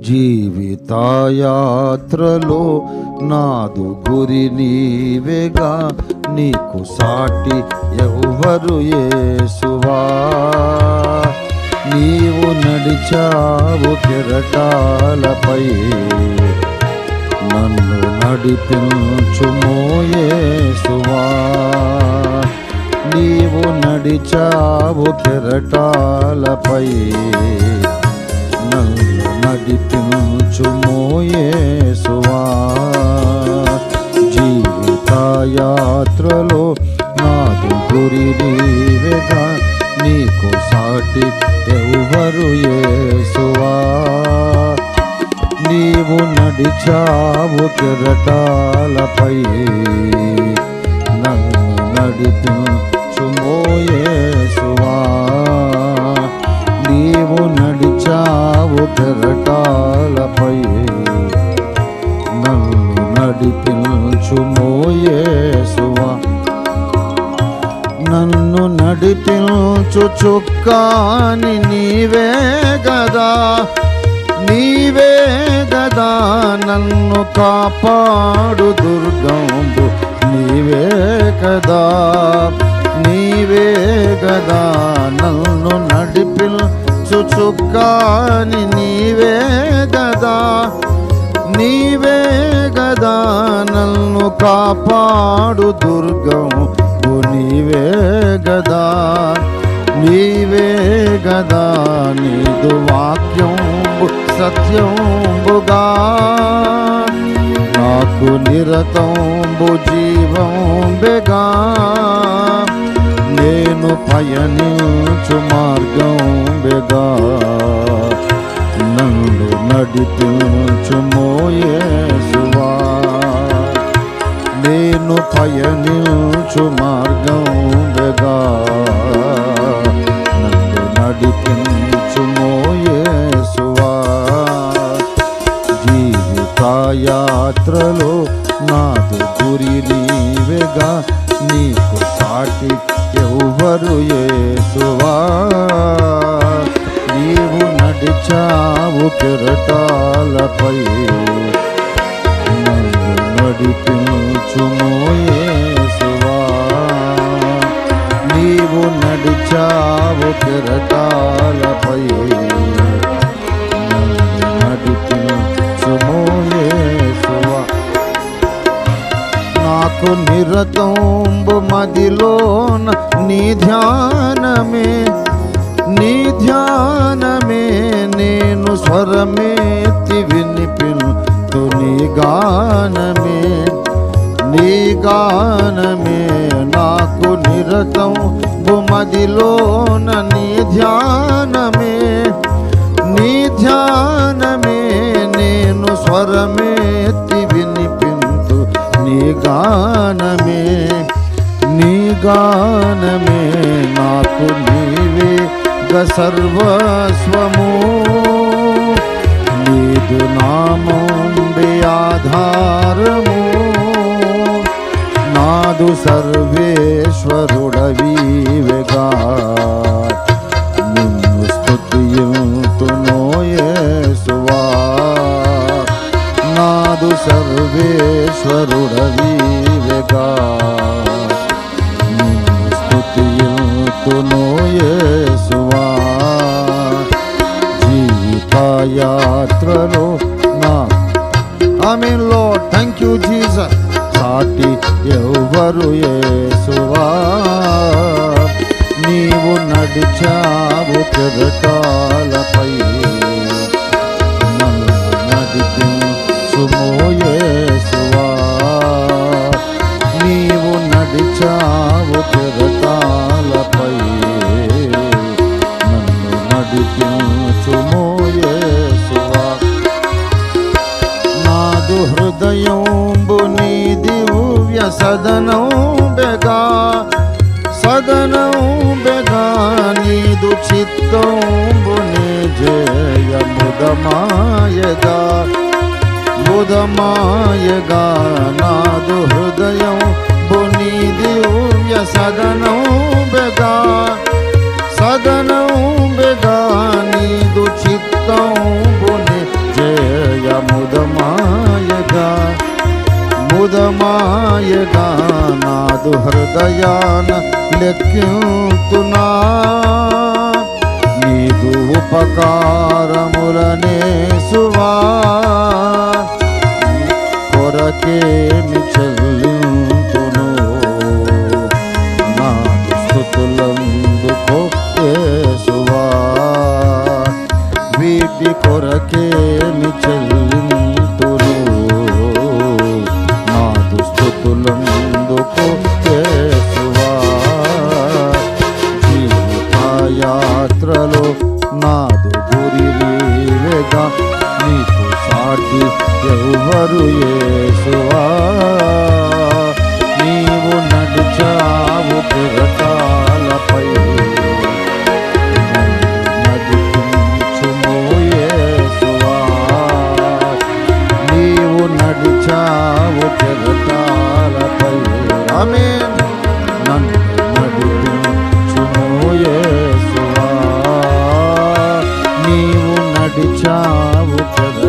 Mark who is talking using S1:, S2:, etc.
S1: జీవితాయాత్రలో నాదు గురి నీవేగా నీకు సాటి ఎవరు యేసువా. నీవు నడిచావు కిరటాలపై నన్ను నడిపించుమోయేసువా నీవు నడిచావు కిరటాలపై నడిపించుమోయేసువా జీవితాయాత్రలో నాదు గురి నీవేగా నీకు సాటి ఎవ్వరు యేసువా నీవు నడిచావు కెరటాలపై నన్ను నడిపించుమోయే కెరటాలపై నన్ను నడిపించుమోయేసువా. నన్ను నడిపించు చుక్కాని నీవే గదా నీవే గదా నన్ను కాపాడు దుర్గంబు నీవే కదా నీవే గదా. చుక్కాని నీవే గదా నీవే గదా నన్ను కాపాడు దుర్గము నీవే గదా నీవే గదా నీదు వాక్యం సత్యంబుగా. నాకు నిరతంబు జీవం బెగా నేను పయనించు మార్గం బెదా నన్ను నడిపించు మోయేసువా నేను పయనించు మార్గం బెదా ఎవరు ఏసువా? నీవు నడిచావు కెరటాలపై నన్ను నడిపించుమోయేసువా నీవు నడిచావు కెరటాలపై నాకు నిరతంబు మదిలోన నీ ధ్యానమే నీ ధ్యానమే నేను స్వరమేతి వినిపింతు నీ గానమే నీ గానమే నాకు నిరతం బుమదిలోన నీ ధ్యానమే నీ నాకు నీవే గ సర్వస్వము నీదు నామం ఆధారము. నాదు సర్వేశ్వరుడవీవెగా నిన్ను స్తుతియుతునో నాదు సర్వేశ్వరుడవీవెగా స్తుతియుతునో యేసువా జీవితయాత్రలో నా ఆమె లో థ్యాంక్ యూ జీసస్ సాటి ఎవరు యేసువా నీవు నడిచావు కెరటాలపై దివ్య సదనం బెగా సదనం బెగా నీదు చిత్తంబు నే జయ ముదమాయగా ముదమాయగా నాదు హృదయం బుని దివ్య హృదయాన లెక్కింతునా. నీదు ఉపకారములనే సువా. కొరకేమి चाव प्रदा